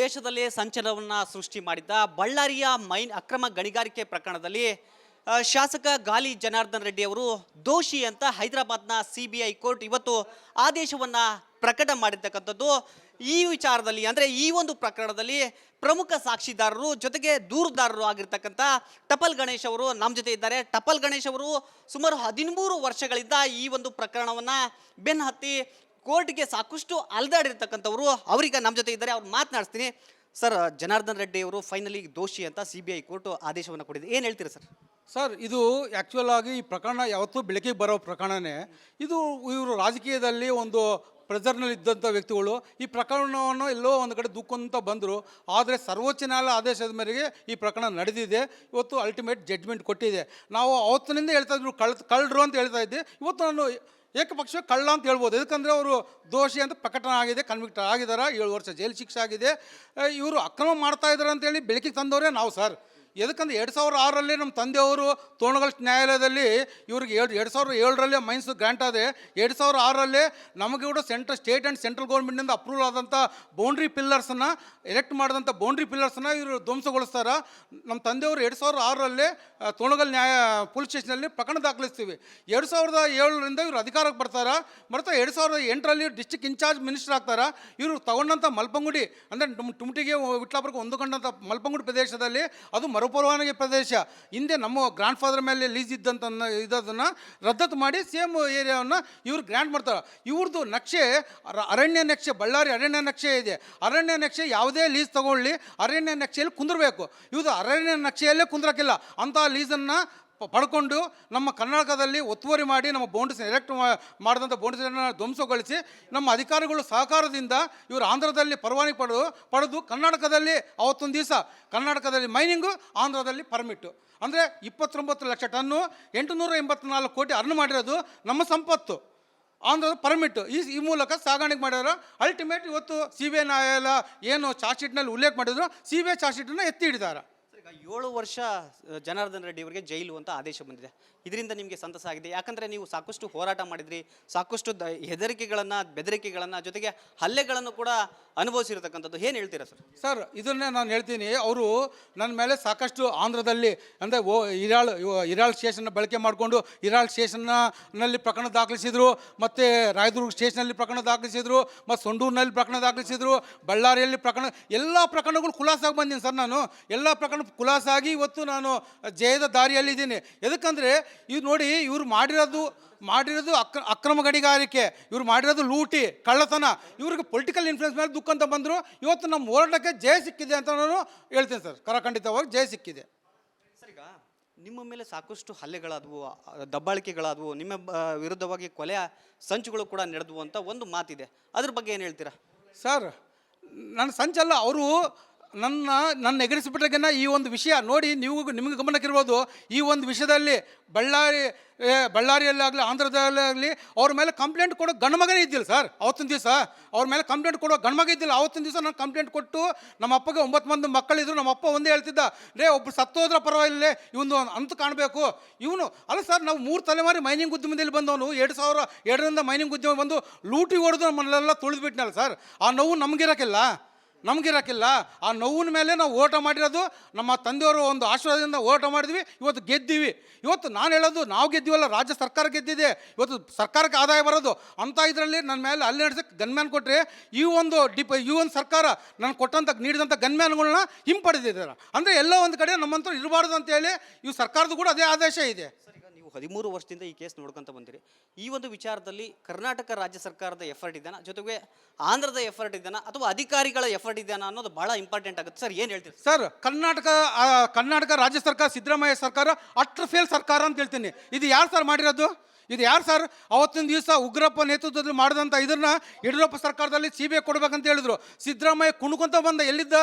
ದೇಶದಲ್ಲೇ ಸಂಚಲನವನ್ನು ಸೃಷ್ಟಿ ಮಾಡಿದ್ದ ಬಳ್ಳಾರಿಯ ಮೈನ್ ಅಕ್ರಮ ಗಣಿಗಾರಿಕೆ ಪ್ರಕರಣದಲ್ಲಿ ಶಾಸಕ ಗಾಲಿ ಜನಾರ್ದನ್ ರೆಡ್ಡಿ ಅವರು ದೋಷಿ ಅಂತ ಹೈದರಾಬಾದ್ನ ಸಿ ಬಿ ಐ ಕೋರ್ಟ್ ಇವತ್ತು ಆದೇಶವನ್ನು ಪ್ರಕಟ ಮಾಡಿರ್ತಕ್ಕಂಥದ್ದು. ಈ ವಿಚಾರದಲ್ಲಿ ಅಂದರೆ ಈ ಒಂದು ಪ್ರಕರಣದಲ್ಲಿ ಪ್ರಮುಖ ಸಾಕ್ಷಿದಾರರು ಜೊತೆಗೆ ದೂರುದಾರರು ಆಗಿರ್ತಕ್ಕಂಥ ಟಪಲ್ ಗಣೇಶ್ ಅವರು ನಮ್ಮ ಜೊತೆ ಇದ್ದಾರೆ. ಟಪಲ್ ಗಣೇಶ್ ಅವರು ಸುಮಾರು ಹದಿಮೂರು ವರ್ಷಗಳಿಂದ ಈ ಒಂದು ಪ್ರಕರಣವನ್ನು ಬೆನ್ನು ಹತ್ತಿ ಕೋರ್ಟ್ಗೆ ಸಾಕಷ್ಟು ಅಲ್ದಾಡಿರ್ತಕ್ಕಂಥವ್ರು ಅವರೀಗ ನಮ್ಮ ಜೊತೆ ಇದ್ದಾರೆ, ಅವ್ರು ಮಾತನಾಡ್ತೀನಿ ಸರ್, ಜನಾರ್ದನ್ ರೆಡ್ಡಿ ಅವರು ಫೈನಲಿ ದೋಷಿ ಅಂತ ಸಿ ಬಿ ಐ ಕೋರ್ಟ್ ಆದೇಶವನ್ನು ಕೊಟ್ಟಿದೆ. ಏನು ಹೇಳ್ತೀರಾ ಸರ್? ಸರ್, ಇದು ಆ್ಯಕ್ಚುಲ್ ಆಗಿ ಈ ಪ್ರಕರಣ ಯಾವತ್ತೂ ಬೆಳಕಿಗೆ ಬರೋ ಪ್ರಕರಣನೇ. ಇದು ಇವರು ರಾಜಕೀಯದಲ್ಲಿ ಒಂದು ಪ್ರೆಸರ್ನಲ್ಲಿ ಇದ್ದಂಥ ವ್ಯಕ್ತಿಗಳು ಈ ಪ್ರಕರಣವನ್ನು ಎಲ್ಲೋ ಒಂದು ಕಡೆ ದುಃಖಂತ ಬಂದರು. ಆದರೆ ಸರ್ವೋಚ್ಚ ನ್ಯಾಯಾಲಯ ಆದೇಶದ ಮೇರೆಗೆ ಈ ಪ್ರಕರಣ ನಡೆದಿದೆ. ಇವತ್ತು ಅಲ್ಟಿಮೇಟ್ ಜಡ್ಜ್ಮೆಂಟ್ ಕೊಟ್ಟಿದೆ. ನಾವು ಅವತ್ತಿನಿಂದ ಹೇಳ್ತಾ ಇದ್ರು, ಕಳ್, ಕಳ್ಳರು ಅಂತ ಹೇಳ್ತಾ ಇದ್ದೆ. ಇವತ್ತು ನಾನು ಏಕಪಕ್ಷ ಕಳ್ಳ ಅಂತ ಹೇಳ್ಬೋದು. ಯಾಕಂದರೆ ಅವರು ದೋಷಿ ಅಂತ ಪ್ರಕಟಣೆ ಆಗಿದೆ ಕನ್ವಿಕ್ಟ್ ಆಗಿದ್ದಾರೆ ಏಳು ವರ್ಷ ಜೈಲು ಶಿಕ್ಷೆ ಆಗಿದೆ. ಇವರು ಅಕ್ರಮ ಮಾಡ್ತಾ ಇದ್ದಾರೆ ಅಂತೇಳಿ ಬೆಳಕಿಗೆ ತಂದವರೇ ನಾವು ಸರ್. ಎದಕ್ಕಂದ್ರೆ ಎರಡು ಸಾವಿರ ಆರರಲ್ಲಿ ನಮ್ಮ ತಂದೆಯವರು ತೋಣಗಲ್ ನ್ಯಾಯಾಲಯದಲ್ಲಿ ಇವ್ರಿಗೆ ಎರಡು ಎರಡು ಸಾವಿರದ ಏಳರಲ್ಲೇ ಮೈನ್ಸ್ ಗ್ರ್ಯಾಂಟ್ ಆದರೆ ಎರಡು ಸಾವಿರ ಆರರಲ್ಲೇ ನಮಗೆ ಕೂಡ ಸೆಂಟ್ರಲ್ ಸ್ಟೇಟ್ ಆ್ಯಂಡ್ ಸೆಂಟ್ರಲ್ ಗೌರ್ಮೆಂಟಿಂದ ಅಪ್ರೂವಲ್ ಆದಂಥ ಬೌಂಡ್ರಿ ಪಿಲ್ಲರ್ಸನ್ನು ಎಲೆಕ್ಟ್ ಮಾಡಿದಂಥ ಬೌಂಡ್ರಿ ಪಿಲ್ಲರ್ಸನ್ನು ಇವರು ಧ್ವಂಸಗೊಳಿಸ್ತಾರೆ. ನಮ್ಮ ತಂದೆಯವರು ಎರಡು ಸಾವಿರದ ಆರರಲ್ಲೇ ತೋಣಗಲ್ ನ್ಯಾಯ ಪೊಲೀಸ್ ಸ್ಟೇಷನಲ್ಲಿ ಪ್ರಕರಣ ದಾಖಲಿಸ್ತೀವಿ. ಎರಡು ಸಾವಿರದ ಏಳರಿಂದ ಇವರು ಅಧಿಕಾರಕ್ಕೆ ಬರ್ತಾರೆ. ಮತ್ತು ಎರಡು ಸಾವಿರದ ಎಂಟರಲ್ಲಿ ಡಿಸ್ಟಿಕ್ ಇನ್ಚಾರ್ಜ್ ಮಿನಿಸ್ಟರ್ ಆಗ್ತಾರೆ. ಇವರು ತಗೊಂಡಂಥ ಮಲ್ಪಂಗುಡಿ, ಅಂದರೆ ಟುಮ್ ಟುಮಟಿಗೆ ವಿಟ್ಲಾಪುರಕ್ಕೆ ಹೊಂದಿಕೊಂಡಂಥ ಮಲ್ಪಂಗುಡಿ ಪ್ರದೇಶದಲ್ಲಿ ಅದು ಮರುಪರವಾನಗಿ ಪ್ರದೇಶ. ಹಿಂದೆ ನಮ್ಮ ಗ್ರ್ಯಾಂಡ್ ಫಾದರ್ ಮೇಲೆ ಲೀಸ್ ಇದ್ದಂಥ ಇದನ್ನು ರದ್ದತ್ತು ಮಾಡಿ ಸೇಮ್ ಏರಿಯಾವನ್ನು ಇವ್ರು ಗ್ರ್ಯಾಂಡ್ ಮಾಡ್ತಾರೆ. ಇವ್ರದ್ದು ನಕ್ಷೆ ಅರ- ಅರಣ್ಯ ನಕ್ಷೆ, ಬಳ್ಳಾರಿ ಅರಣ್ಯ ನಕ್ಷೆ ಇದೆ. ಅರಣ್ಯ ನಕ್ಷೆ ಯಾವುದೇ ಲೀಸ್ ತಗೊಳ್ಳಿ, ಅರಣ್ಯ ನಕ್ಷೆಯಲ್ಲಿ ಕುಂದಿರಬೇಕು. ಇವ್ದು ಅರಣ್ಯ ನಕ್ಷೆಯಲ್ಲೇ ಕುಂದ್ರಕ್ಕಿಲ್ಲ. ಅಂಥ ಲೀಸನ್ನು ಪಡ್ಕೊಂಡು ನಮ್ಮ ಕರ್ನಾಟಕದಲ್ಲಿ ಒತ್ತುವರಿ ಮಾಡಿ ನಮ್ಮ ಬೌಂಡ್ರಿಸ್ ಎಲೆಕ್ಟ್ ಮಾಡಿದಂಥ ಬೌಂಡ್ರಿಸನ್ನು ಧ್ವಂಸಗೊಳಿಸಿ ನಮ್ಮ ಅಧಿಕಾರಿಗಳು ಸಹಕಾರದಿಂದ ಇವರು ಆಂಧ್ರದಲ್ಲಿ ಪರವಾನಗಿ ಪಡೆದು ಪಡೆದು ಕರ್ನಾಟಕದಲ್ಲಿ ಅವತ್ತೊಂದು ದಿವಸ ಕರ್ನಾಟಕದಲ್ಲಿ ಮೈನಿಂಗು, ಆಂಧ್ರದಲ್ಲಿ ಪರ್ಮಿಟ್ಟು. ಅಂದರೆ ಇಪ್ಪತ್ತೊಂಬತ್ತು ಲಕ್ಷ ಟನ್ನು ಎಂಟುನೂರ ಎಂಬತ್ನಾಲ್ಕು ಕೋಟಿ ಅರ್ನ್ ಮಾಡಿರೋದು ನಮ್ಮ ಸಂಪತ್ತು. ಆಂಧ್ರದ ಪರ್ಮಿಟ್ ಈ ಈ ಮೂಲಕ ಸಾಗಾಣಿಕೆ ಮಾಡಿದ್ರು ಅಲ್ಟಿಮೇಟ್ ಇವತ್ತು ಸಿ ಬಿ ಐ ನ್ಯಾಯಾಲಯ ಏನು ಚಾರ್ಜ್ ಶೀಟ್ನಲ್ಲಿ ಉಲ್ಲೇಖ ಮಾಡಿದ್ರು, ಸಿ ಬಿ ಐ ಚಾರ್ಜ್ ಶೀಟನ್ನು ಎತ್ತಿ ಹಿಡಿದಾರೆ. ಏಳು ವರ್ಷ ಜನಾರ್ದನ್ ರೆಡ್ಡಿ ಅವರಿಗೆ ಜೈಲು ಅಂತ ಆದೇಶ ಬಂದಿದೆ. ಇದರಿಂದ ನಿಮಗೆ ಸಂತಸ ಆಗಿದೆ. ಯಾಕಂದರೆ ನೀವು ಸಾಕಷ್ಟು ಹೋರಾಟ ಮಾಡಿದ್ರಿ, ಸಾಕಷ್ಟು ದ, ಹೆದರಿಕೆಗಳನ್ನು, ಬೆದರಿಕೆಗಳನ್ನು ಜೊತೆಗೆ ಹಲ್ಲೆಗಳನ್ನು ಕೂಡ ಅನುಭವಿಸಿರ್ತಕ್ಕಂಥದ್ದು. ಏನು ಹೇಳ್ತೀರಾ ಸರ್? ಸರ್, ಇದನ್ನೇ ನಾನು ಹೇಳ್ತೀನಿ. ಅವರು ನನ್ನ ಮೇಲೆ ಸಾಕಷ್ಟು ಆಂಧ್ರದಲ್ಲಿ, ಅಂದರೆ ಓ, ಇರಾಳ್ ಇರಾಳ್ ಸ್ಟೇಷನ್ನ ಬಳಕೆ ಮಾಡಿಕೊಂಡು, ಇರಾಳ್ ಸ್ಟೇಷನ್ನಲ್ಲಿ ಪ್ರಕರಣ ದಾಖಲಿಸಿದರು, ಮತ್ತು ರಾಯದುರ್ಗ ಸ್ಟೇಷನಲ್ಲಿ ಪ್ರಕರಣ ದಾಖಲಿಸಿದರು, ಮತ್ತು ಸೊಂಡೂರಿನಲ್ಲಿ ಪ್ರಕರಣ ದಾಖಲಿಸಿದರು, ಬಳ್ಳಾರಿಯಲ್ಲಿ ಪ್ರಕರಣ, ಎಲ್ಲ ಪ್ರಕರಣಗಳು ಖುಲಾಸಾಗಿ ಬಂದೀನಿ ಸರ್ ನಾನು. ಎಲ್ಲ ಪ್ರಕರಣ ಖುಲಾಸಾಗಿ ಇವತ್ತು ನಾನು ಜಯದ ದಾರಿಯಲ್ಲಿದ್ದೀನಿ. ಎದಕ್ಕಂದರೆ ಇವ್ರು ನೋಡಿ ಇವ್ರು ಮಾಡಿರೋದು ಮಾಡಿರೋದು ಅಕ್ರ ಅಕ್ರಮ ಗಣಿಗಾರಿಕೆ ಇವ್ರು ಮಾಡಿರೋದು ಲೂಟಿ ಕಳ್ಳತನ ಇವ್ರಿಗೆ ಪೊಲಿಟಿಕಲ್ ಇನ್ಫ್ಲೂಯೆನ್ಸ್ ಮೇಲೆ ದುಃಖ ಅಂತ ಬಂದರು ಇವತ್ತು ನಮ್ಮ ಹೋರಾಟಕ್ಕೆ ಜಯ ಸಿಕ್ಕಿದೆ ಅಂತ ನಾನು ಹೇಳ್ತೀನಿ ಸರ್. ಕರಖಂಡಿತವಾಗಿ ಜಯ ಸಿಕ್ಕಿದೆ. ಸರ್ ಈಗ ನಿಮ್ಮ ಮೇಲೆ ಸಾಕಷ್ಟು ಹಲ್ಲೆಗಳಾದವು ದಬ್ಬಾಳಿಕೆಗಳಾದವು ನಿಮ್ಮ ವಿರುದ್ಧವಾಗಿ ಕೊಲೆ ಸಂಚುಗಳು ಕೂಡ ನಡೆದವು ಅಂತ ಒಂದು ಮಾತಿದೆ. ಅದ್ರ ಬಗ್ಗೆ ಏನು ಹೇಳ್ತೀರಾ? ಸರ್ ನನ್ನ ಸಂಚಲ್ಲ ಅವರು ನನ್ನ ನನ್ನ ಎಗರಿಸಿಬಿಟ್ಟಾಗೆನ ಈ ಒಂದು ವಿಷಯ ನೋಡಿ ನೀವು ನಿಮಗೆ ಗಮನಕ್ಕಿರ್ಬೋದು. ಈ ಒಂದು ವಿಷಯದಲ್ಲಿ ಬಳ್ಳಾರಿ ಬಳ್ಳಾರಿಯಲ್ಲಾಗಲಿ, ಆಂಧ್ರದಲ್ಲಾಗಲಿ ಅವ್ರ ಮೇಲೆ ಕಂಪ್ಲೇಂಟ್ ಕೊಡೋ ಗಂಡ್ಮಗನೇ ಇದ್ದಿಲ್ಲ ಸರ್ ಅವತ್ತಿನ ದಿವಸ ಅವ್ರ ಮೇಲೆ ಕಂಪ್ಲೇಂಟ್ ಕೊಡೋ ಗಣ್ಮಗ ಇದ್ದಿಲ್ಲ. ಅವತ್ತಿನ ದಿವಸ ನಾನು ಕಂಪ್ಲೇಂಟ್ ಕೊಟ್ಟು ನಮ್ಮ ಅಪ್ಪಗೆ ಒಂಬತ್ತು ಮಂದಿ ಮಕ್ಕಳಿದ್ರು. ನಮ್ಮ ಅಪ್ಪ ಒಂದೇ ಹೇಳ್ತಿದ್ದ ರೇ ಒಬ್ಬರು ಸತ್ತೋದ್ರ ಪರವಾಗಿಲ್ಲ, ಇವನು ಅಂತ ಕಾಣಬೇಕು. ಇವನು, ಅಲ್ಲ ಸರ್ ನಾವು ಮೂರು ತಲೆಮಾರಿ ಮೈನಿಂಗ್ ಉದ್ಯಮದಲ್ಲಿ ಬಂದವನು. ಎರಡು ಸಾವಿರ ಎರಡರಿಂದ ಮೈನಿಂಗ್ ಉದ್ಯಮ ಬಂದು ಲೂಟಿ ಹೊಡೆದು ನಮ್ಮನ್ನೆಲ್ಲ ತುಳಿದ್ಬಿಟ್ನಲ್ಲ ಸರ್ ಆ ನೋವು ನಮಗಿರಕ್ಕಿಲ್ಲ. ನಮಗಿರಕ್ಕಿಲ್ಲ. ಆ ನೋವಿನ ಮೇಲೆ ನಾವು ಓಟ ಮಾಡಿರೋದು, ನಮ್ಮ ತಂದೆಯವರು ಒಂದು ಆಶೀರ್ವಾದದಿಂದ ಓಟ ಮಾಡಿದ್ವಿ, ಇವತ್ತು ಗೆದ್ದೀವಿ. ಇವತ್ತು ನಾನು ಹೇಳೋದು ನಾವು ಗೆದ್ದೀವಲ್ಲ, ರಾಜ್ಯ ಸರ್ಕಾರ ಗೆದ್ದಿದೆ. ಇವತ್ತು ಸರ್ಕಾರಕ್ಕೆ ಆದಾಯ ಬರೋದು. ಅಂಥ ಇದರಲ್ಲಿ ನನ್ನ ಮೇಲೆ ಅಲ್ಲಿ ನಡೆಸೋಕ್ಕೆ ಗನ್ಮ್ಯಾನ್ ಕೊಟ್ಟರೆ ಈ ಒಂದು ಡಿಪ್, ಈ ಒಂದು ಸರ್ಕಾರ ನಾನು ಕೊಟ್ಟಂಥ ನೀಡಿದಂಥ ಗನ್ಮ್ಯಾನ್ಗಳನ್ನ ಹಿಂಪಡೆದಿದ್ದಾರೆ. ಅಂದರೆ ಎಲ್ಲ ಒಂದು ಕಡೆ ನಮ್ಮಂತೂ ಇರಬಾರ್ದು ಅಂತೇಳಿ ಇವು ಸರ್ಕಾರದ ಕೂಡ ಅದೇ ಆದೇಶ ಇದೆ. ನೀವು ಹದಿಮೂರು ವರ್ಷದಿಂದ ಈ ಕೇಸ್ ನೋಡ್ಕೊತ ಬಂದಿರಿ. ಈ ಒಂದು ವಿಚಾರದಲ್ಲಿ ಕರ್ನಾಟಕ ರಾಜ್ಯ ಸರ್ಕಾರದ ಎಫರ್ಟ್ ಇದೆಯಾ? ಜೊತೆಗೆ ಆಂಧ್ರದ ಎಫರ್ಟ್ ಇದೆಯಾ? ಅಥವಾ ಅಧಿಕಾರಿಗಳ ಎಫರ್ಟ್ ಇದೆಯಾ ಅನ್ನೋದು ಬಹಳ ಇಂಪಾರ್ಟೆಂಟ್ ಆಗುತ್ತೆ. ಸರ್, ಏನು ಹೇಳ್ತೀರಿ? ಸರ್, ಕರ್ನಾಟಕ ಕರ್ನಾಟಕ ರಾಜ್ಯ ಸರ್ಕಾರ, ಸಿದ್ದರಾಮಯ್ಯ ಸರ್ಕಾರ ಅಟ್ರ ಫೇಲ್ ಸರ್ಕಾರ ಅಂತ ಹೇಳ್ತೀನಿ. ಇದು ಯಾರು ಸರ್ ಮಾಡಿರೋದು? ಇದು ಯಾರು ಸರ್? ಅವತ್ತಿನ ದಿವಸ ಉಗ್ರಪ್ಪ ನೇತೃತ್ವದಲ್ಲಿ ಮಾಡಿದಂಥ ಇದನ್ನ ಯಡಿಯೂರಪ್ಪ ಸರ್ಕಾರದಲ್ಲಿ ಸಿ ಬಿ ಐ ಕೊಡಬೇಕಂತ ಹೇಳಿದ್ರು. ಸಿದ್ದರಾಮಯ್ಯ ಕುಣ್ಕೊಂತ ಬಂದ, ಎಲ್ಲಿದ್ದ?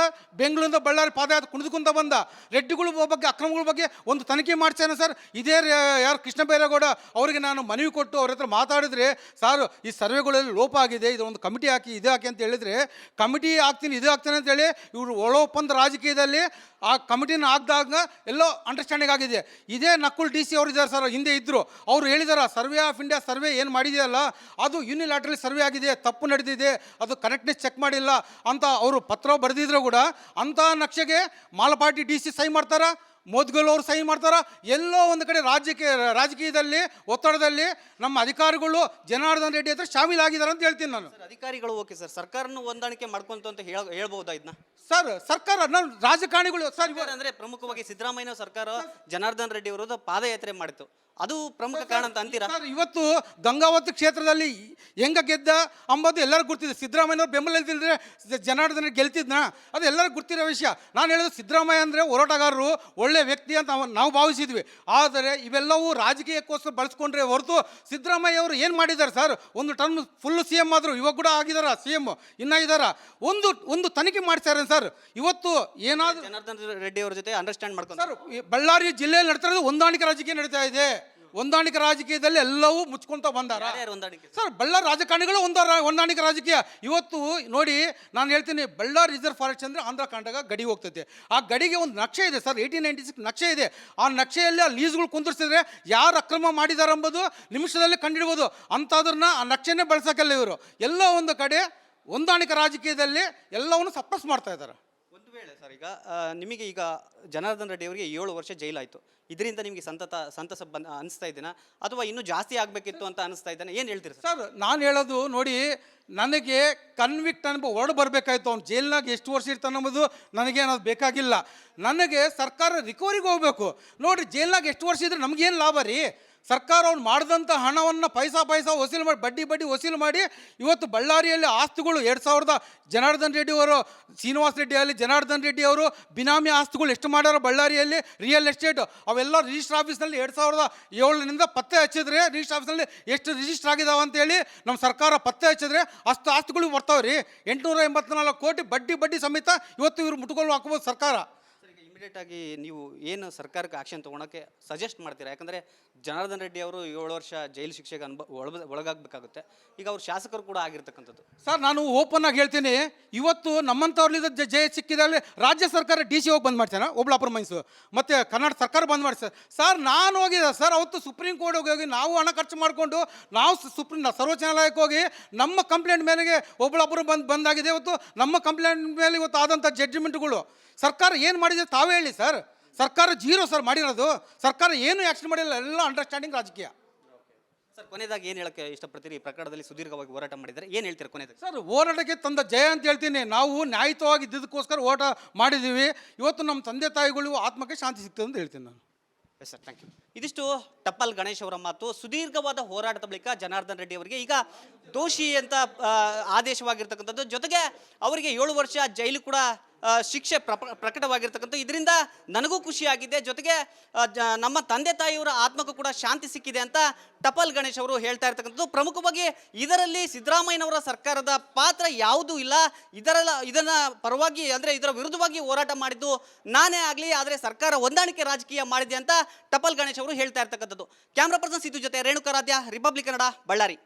ಬೆಂಗಳೂರಿಂದ ಬಳ್ಳಾರಿ ಪಾದಯಾತ್ರೆ ಕುಣಿದುಕೊಂತ ಬಂದ. ರೆಡ್ಡಿಗಳ ಬಗ್ಗೆ, ಅಕ್ರಮಗಳ ಬಗ್ಗೆ ಒಂದು ತನಿಖೆ ಮಾಡ್ತೇನೆ ಸರ್. ಇದೇ ಯಾರು ಕೃಷ್ಣ ಬೈರೇಗೌಡ ಅವರಿಗೆ ನಾನು ಮನವಿ ಕೊಟ್ಟು ಅವ್ರ ಹತ್ರ ಮಾತಾಡಿದ್ರೆ, ಸರ್, ಈ ಸರ್ವೆಗಳಲ್ಲಿ ಲೋಪ ಆಗಿದೆ. ಇದು ಒಂದು ಕಮಿಟಿ ಹಾಕಿ, ಇದು ಹಾಕಿ ಅಂತ ಹೇಳಿದರೆ, ಕಮಿಟಿ ಹಾಕ್ತೀನಿ, ಇದು ಹಾಕ್ತೀನಿ ಅಂತ ಹೇಳಿ ಇವರು ಒಳ ಒಪ್ಪಂದ ರಾಜಕೀಯದಲ್ಲಿ ಆ ಕಮಿಟಿನ ಆಗ್ದಾಗ ಎಲ್ಲೋ ಅಂಡರ್ಸ್ಟ್ಯಾಂಡಿಂಗ್ ಆಗಿದೆ. ಇದೇ ನಕುಲ್ ಡಿ ಸಿ ಅವರು ಇದ್ದಾರೆ ಸರ್, ಹಿಂದೆ ಇದ್ದರು ಅವರು ಹೇಳಿದಾರ, ಸರ್ವೆ ಆಫ್ ಇಂಡಿಯಾ ಸರ್ವೆ ಏನು ಮಾಡಿದೆಯಲ್ಲ, ಅದು ಯೂನಿಲ್ಯಾಟ್ರಲ್ ಸರ್ವೆ ಆಗಿದೆ, ತಪ್ಪು ನಡೆದಿದೆ, ಅದು ಕರೆಕ್ಟ್ನೆಸ್ ಚೆಕ್ ಮಾಡಿಲ್ಲ ಅಂತ ಅವರು ಪತ್ರ ಬರೆದಿದ್ರು ಕೂಡ, ಅಂಥ ನಕ್ಷೆಗೆ ಮಾಲಪಾಟಿ ಡಿ ಸಿ ಸೈ ಮಾಡ್ತಾರ? ಮೋದ್ಗಲ್ ಅವರು ಸಹಿ ಮಾಡ್ತಾರ ಎಲ್ಲೋ ಒಂದು ಕಡೆ ರಾಜಕೀಯ ರಾಜಕೀಯದಲ್ಲಿ ಒತ್ತಡದಲ್ಲಿ ನಮ್ಮ ಅಧಿಕಾರಿಗಳು ಜನಾರ್ದನ್ ರೆಡ್ಡಿ ಹತ್ರ ಶಾಮೀಲಾಗಿದ್ದಾರೆ ಅಂತ ಹೇಳ್ತೀನಿ ನಾನು. ಅಧಿಕಾರಿಗಳು ಓಕೆ ಸರ್ ಸರ್ಕಾರನು ಹೊಂದಾಣಿಕೆ ಮಾಡ್ಕೊಂತ ಅಂತ ಹೇಳ ಹೇಳ್ಬಹುದಾ ಇದನ್ನ ಸರ್ ಸರ್ಕಾರ ನಾನು ರಾಜಕಾರಣಿಗಳು ಸರ್ ಅಂದ್ರೆ ಪ್ರಮುಖವಾಗಿ ಸಿದ್ದರಾಮಯ್ಯ ಸರ್ಕಾರ ಜನಾರ್ದನ್ ರೆಡ್ಡಿ ವಿರುದ್ಧ ಪಾದಯಾತ್ರೆ ಮಾಡಿತ್ತು ಅದು ಪ್ರಮುಖ ಕಾರಣ ಅಂತ ಅಂತೀರಾ? ಸರ್ ಇವತ್ತು ಗಂಗಾವತಿ ಕ್ಷೇತ್ರದಲ್ಲಿ ಹೆಂಗ ಗೆದ್ದ ಅಂಬೋದು ಎಲ್ಲರೂ ಗೊತ್ತಿದೆ. ಸಿದ್ದರಾಮಯ್ಯನವ್ರು ಬೆಂಬಲ ಇಲ್ದಿದ್ರೆ ಜನಾರ್ದನ ಗೆಲ್ತಿದ್ನ? ಅದು ಎಲ್ಲರೂ ಗೊತ್ತಿರೋ ವಿಷಯ. ನಾನು ಹೇಳೋದು ಸಿದ್ದರಾಮಯ್ಯ ಅಂದರೆ ಹೋರಾಟಗಾರರು ಒಳ್ಳೆ ವ್ಯಕ್ತಿ ಅಂತ ಅವ- ನಾವು ಭಾವಿಸಿದ್ವಿ. ಆದರೆ ಇವೆಲ್ಲವೂ ರಾಜಕೀಯಕ್ಕೋಸ್ಕರ ಬಳಸ್ಕೊಂಡ್ರೆ ಹೊರತು ಸಿದ್ದರಾಮಯ್ಯ ಅವರು ಏನು ಮಾಡಿದ್ದಾರೆ ಸರ್? ಒಂದು ಟರ್ಮ್ ಫುಲ್ ಸಿ ಎಂ ಆದರು ಇವಾಗ ಕೂಡ ಆಗಿದಾರ ಸಿ ಎಂ ಇನ್ನೂ ಇದ್ದಾರ ಒಂದು ಒಂದು ತನಿಖೆ ಮಾಡ್ತಾರೆ ಸರ್? ಇವತ್ತು ಏನಾದರೂ ಜನಾರ್ದನ್ ರೆಡ್ಡಿ ಅವ್ರ ಜೊತೆ ಅಂಡರ್ಸ್ಟ್ಯಾಂಡ್ ಮಾಡ್ಕೊಂಡು ಸರ್ ಈ ಬಳ್ಳಾರಿ ಜಿಲ್ಲೆಯಲ್ಲಿ ನಡೀತಾ ಇರೋದು ಹೊಂದಾಣಿಕೆ ರಾಜಕೀಯ ನಡೀತಾ ಇದೆ. ಹೊಂದಾಣಿಕೆ ರಾಜಕೀಯದಲ್ಲಿ ಎಲ್ಲವೂ ಮುಚ್ಕೊಂತ ಬಂದಾರ. ಹೊಂದಾಣಿಕೆ? ಸರ್ ಬಳ್ಳಾರಿ ರಾಜಕಾರಣಿಗಳು ಒಂದಾರ ಹೊಂದಾಣಿಕೆ ರಾಜಕೀಯ. ಇವತ್ತು ನೋಡಿ ನಾನು ಹೇಳ್ತೀನಿ ಬಳ್ಳಾರಿ ರಿಸರ್ವ್ ಫಾರೆಸ್ಟ್ ಅಂದರೆ ಆಂಧ್ರ ಕಾಂಡಗ ಗಡಿ ಹೋಗ್ತೈತೆ. ಆ ಗಡಿಗೆ ಒಂದು ನಕ್ಷೆ ಇದೆ ಸರ್ ಏಯ್ಟೀನ್ ನೈಂಟಿ ಸಿಕ್ಸ್ ನಕ್ಷೆ ಇದೆ. ಆ ನಕ್ಷೆಯಲ್ಲಿ ಆ ಲೀಸ್ಗಳು ಕುಂದಿರ್ಸಿದ್ರೆ ಯಾರು ಅಕ್ರಮ ಮಾಡಿದ್ದಾರೆ ಎಂಬುದು ನಿಮಿಷದಲ್ಲಿ ಕಂಡಿಡ್ಬೋದು. ಅಂಥದ್ರನ್ನ ಆ ನಕ್ಷೆನೇ ಬಳಸೋಕ್ಕಲ್ಲ ಇವರು. ಎಲ್ಲ ಒಂದು ಕಡೆ ಹೊಂದಾಣಿಕೆ ರಾಜಕೀಯದಲ್ಲಿ ಎಲ್ಲವನ್ನು ಸಪ್ರೆಸ್ ಮಾಡ್ತಾ ಇದ್ದಾರೆ ವೇಳೆ ಸರ್, ಈಗ ನಿಮಗೆ ಈಗ ಜನಾರ್ದನ್ ರೆಡ್ಡಿ ಅವರಿಗೆ ಏಳು ವರ್ಷ ಜೈಲಾಯಿತು. ಇದರಿಂದ ನಿಮಗೆ ಸಂತತ, ಸಂತಸ ಬಂದ, ಅನಿಸ್ತಾ ಇದ್ದೀನಾ? ಅಥವಾ ಇನ್ನೂ ಜಾಸ್ತಿ ಆಗಬೇಕಿತ್ತು ಅಂತ ಅನಿಸ್ತಾ ಇದ್ದಾನೆ? ಏನು ಹೇಳ್ತೀರಿ ಸರ್? ನಾನು ಹೇಳೋದು ನೋಡಿ, ನನಗೆ ಕನ್ವಿಕ್ಟ್ ಅನ್ಬ ಹೊರಡು ಬರಬೇಕಾಯ್ತು. ಅವ್ನು ಜೈಲ್ನಾಗ ಎಷ್ಟು ವರ್ಷ ಇರ್ತಾನೆ ಅನ್ನೋದು ನನಗೆ ಅನ್ನೋದು ಬೇಕಾಗಿಲ್ಲ. ನನಗೆ ಸರ್ಕಾರ ರಿಕವರಿಗೆ ಹೋಗಬೇಕು. ನೋಡಿರಿ, ಜೈಲ್ನಾಗ ಎಷ್ಟು ವರ್ಷ ಇದ್ರೆ ನಮಗೇನು ಲಾಭ ರೀ? ಸರ್ಕಾರ ಅವ್ನು ಮಾಡಿದಂಥ ಹಣವನ್ನು ಪೈಸಾ ಪೈಸಾ ವಸೂಲು ಮಾಡಿ, ಬಡ್ಡಿ ಬಡ್ಡಿ ವಸೂಲು ಮಾಡಿ, ಇವತ್ತು ಬಳ್ಳಾರಿಯಲ್ಲಿ ಆಸ್ತಿಗಳು ಎರಡು ಸಾವಿರದ ಜನಾರ್ದನ್ ರೆಡ್ಡಿ ಅವರು, ಶ್ರೀನಿವಾಸ್ ರೆಡ್ಡಿ ಅಲ್ಲಿ ಜನಾರ್ದನ್ ರೆಡ್ಡಿ ಅವರು ಬಿನಾಮಿ ಆಸ್ತಿಗಳು ಎಷ್ಟು ಮಾಡ್ಯಾರ ಬಳ್ಳಾರಿಯಲ್ಲಿ? ರಿಯಲ್ ಎಸ್ಟೇಟ್, ಅವೆಲ್ಲ ರಿಜಿಸ್ಟರ್ ಆಫೀಸ್ನಲ್ಲಿ ಎರಡು ಸಾವಿರದ ಏಳರಿಂದ ಪತ್ತೆ ಹಚ್ಚಿದ್ರೆ ರಿಜಿಸ್ಟರ್ ಆಫೀಸ್ನಲ್ಲಿ ಎಷ್ಟು ರಿಜಿಸ್ಟರ್ ಆಗಿದಾವೆ ಅಂತೇಳಿ ನಮ್ಮ ಸರ್ಕಾರ ಪತ್ತೆ ಹಚ್ಚಿದ್ರೆ ಅಷ್ಟು ಆಸ್ತಿಗಳು ಬರ್ತಾವೆ ರೀ ಎಂಟುನೂರ ಎಂಬತ್ನಾಲ್ಕು ಕೋಟಿ ಬಡ್ಡಿ ಬಡ್ಡಿ ಸಮೇತ ಇವತ್ತು ಇವರು ಮುಟ್ಕೊಂಡು ಹಾಕ್ಬೋದು ಸರ್ಕಾರ. ಇಮಿಡಿಯೇಟ್ ಆಗಿ ನೀವು ಏನು ಸರ್ಕಾರಕ್ಕೆ ಆಕ್ಷನ್ ತೊಗೊಳಕ್ಕೆ ಸಜೆಸ್ಟ್ ಮಾಡ್ತೀರಾ? ಯಾಕಂದರೆ ಜನಾರ್ದನ್ ರೆಡ್ಡಿ ಅವರು ಏಳು ವರ್ಷ ಜೈಲು ಶಿಕ್ಷೆಗೆ ಅನ್ಬ ಒಳಗ ಒಳಗಾಗಬೇಕಾಗುತ್ತೆ. ಈಗ ಅವ್ರು ಶಾಸಕರು ಕೂಡ ಆಗಿರ್ತಕ್ಕಂಥದ್ದು. ಸರ್, ನಾನು ಓಪನ್ ಆಗಿ ಹೇಳ್ತೀನಿ. ಇವತ್ತು ನಮ್ಮಂಥವ್ರಲ್ಲಿದ್ದ ಜಯ ಸಿಕ್ಕಿದಲ್ಲಿ ರಾಜ್ಯ ಸರ್ಕಾರ ಡಿ ಸಿ ಹೋಗಿ ಬಂದ್ ಮಾಡ್ತಾನೆ ಒಬ್ಳಾಪುರ ಮೈಸೂರು. ಮತ್ತು ಕರ್ನಾಟಕ ಸರ್ಕಾರ ಬಂದ್ ಮಾಡಿ ಸರ್ ಸರ್ ನಾನು ಹೋಗಿದ್ದೆ ಸರ್, ಅವತ್ತು ಸುಪ್ರೀಂ ಕೋರ್ಟ್ ಹೋಗಿ ನಾವು ಹಣ ಖರ್ಚು ಮಾಡಿಕೊಂಡು ನಾವು ಸುಪ್ರೀಂ ಸರ್ವೋಚ್ಚ ನ್ಯಾಯಾಲಯಕ್ಕೆ ಹೋಗಿ ನಮ್ಮ ಕಂಪ್ಲೇಂಟ್ ಮೇಲೆಗೆ ಒಬ್ಳಾಪುರ ಬಂದ್, ಬಂದಾಗಿದೆ ಇವತ್ತು. ನಮ್ಮ ಕಂಪ್ಲೇಂಟ್ ಮೇಲೆ ಇವತ್ತು ಆದಂಥ ಜಡ್ಜ್ಮೆಂಟ್ಗಳು ಸರ್ಕಾರ ಏನು ಮಾಡಿದೆ ತಾವೇ ಹೇಳಿ, ಸರ್. ಸರ್ಕಾರ ಜೀರೋ, ಸರ್, ಮಾಡಿರೋದು. ಸರ್ಕಾರ ಏನು ಆ್ಯಕ್ಷನ್ ಮಾಡಿಲ್ಲ, ಎಲ್ಲ ಅಂಡರ್ಸ್ಟ್ಯಾಂಡಿಂಗ್ ರಾಜಕೀಯ. ಸರ್ ಕೊನೆಯದಾಗಿ ಏನು ಹೇಳಕ್ಕೆ ಇಷ್ಟಪಡ್ತೀರಿ? ಈ ಪ್ರಕರಣದಲ್ಲಿ ಸುದೀರ್ಘವಾಗಿ ಹೋರಾಟ ಮಾಡಿದರೆ ಏನು ಹೇಳ್ತೀರಾ ಕೊನೆಯದಾಗಿ? ಸರ್ ಹೋರಾಟಕ್ಕೆ ತಂದ ಜಯ ಅಂತ ಹೇಳ್ತೀನಿ. ನಾವು ನ್ಯಾಯಯುತವಾಗಿ ಇದ್ದಿದ್ದಕ್ಕೋಸ್ಕರ ಓಟ ಮಾಡಿದ್ದೀವಿ ಇವತ್ತು ನಮ್ಮ ತಂದೆ ತಾಯಿಗಳು ಆತ್ಮಕ್ಕೆ ಶಾಂತಿ ಸಿಗ್ತದೆ ಅಂತ ಹೇಳ್ತೀನಿ ನಾನು. ಎಸ್ ಸರ್ ಥ್ಯಾಂಕ್ ಯು ಇದಿಷ್ಟು ಟಪ್ಪಲ್ ಗಣೇಶ್ ಅವರ ಮಾತು. ಸುದೀರ್ಘವಾದ ಹೋರಾಟದ ಬಳಿಕ ಜನಾರ್ದನ್ ರೆಡ್ಡಿ ಅವರಿಗೆ ಈಗ ದೋಷಿ ಅಂತ ಆದೇಶವಾಗಿರ್ತಕ್ಕಂಥದ್ದು. ಜೊತೆಗೆ ಅವರಿಗೆ ಏಳು ವರ್ಷ ಜೈಲು ಕೂಡ ಶಿಕ್ಷೆ ಪ್ರಪ, ಪ್ರಕಟವಾಗಿರ್ತಕ್ಕಂಥ ಇದರಿಂದ ನನಗೂ ಖುಷಿಯಾಗಿದೆ. ಜೊತೆಗೆ ನಮ್ಮ ತಂದೆ ತಾಯಿಯವರ ಆತ್ಮಕ್ಕೂ ಕೂಡ ಶಾಂತಿ ಸಿಕ್ಕಿದೆ ಅಂತ ಟಪಲ್ ಗಣೇಶ್ ಅವರು ಹೇಳ್ತಾ ಇರ್ತಕ್ಕಂಥದ್ದು. ಪ್ರಮುಖವಾಗಿ ಇದರಲ್ಲಿ ಸಿದ್ದರಾಮಯ್ಯನವರ ಸರ್ಕಾರದ ಪಾತ್ರ ಯಾವುದೂ ಇಲ್ಲ. ಇದರ ಇದನ್ನ ಪರವಾಗಿ ಅಂದರೆ ಇದರ ವಿರುದ್ಧವಾಗಿ ಹೋರಾಟ ಮಾಡಿದ್ದು ನಾನೇ ಆಗಲಿ, ಆದರೆ ಸರ್ಕಾರ ಹೊಂದಾಣಿಕೆ ರಾಜಕೀಯ ಮಾಡಿದೆ ಅಂತ ಟಪಲ್ ಗಣೇಶ್ ಅವರು ಹೇಳ್ತಾ ಇರ್ತಕ್ಕಂಥದ್ದು. ಕ್ಯಾಮ್ರಾ ಪರ್ಸನ್ ಸಿದ್ದು ಜೊತೆ ರೇಣುಕಾರಾಧ್ಯ, ರಿಪಬ್ಲಿಕ್ ಕನ್ನಡ, ಬಳ್ಳಾರಿ.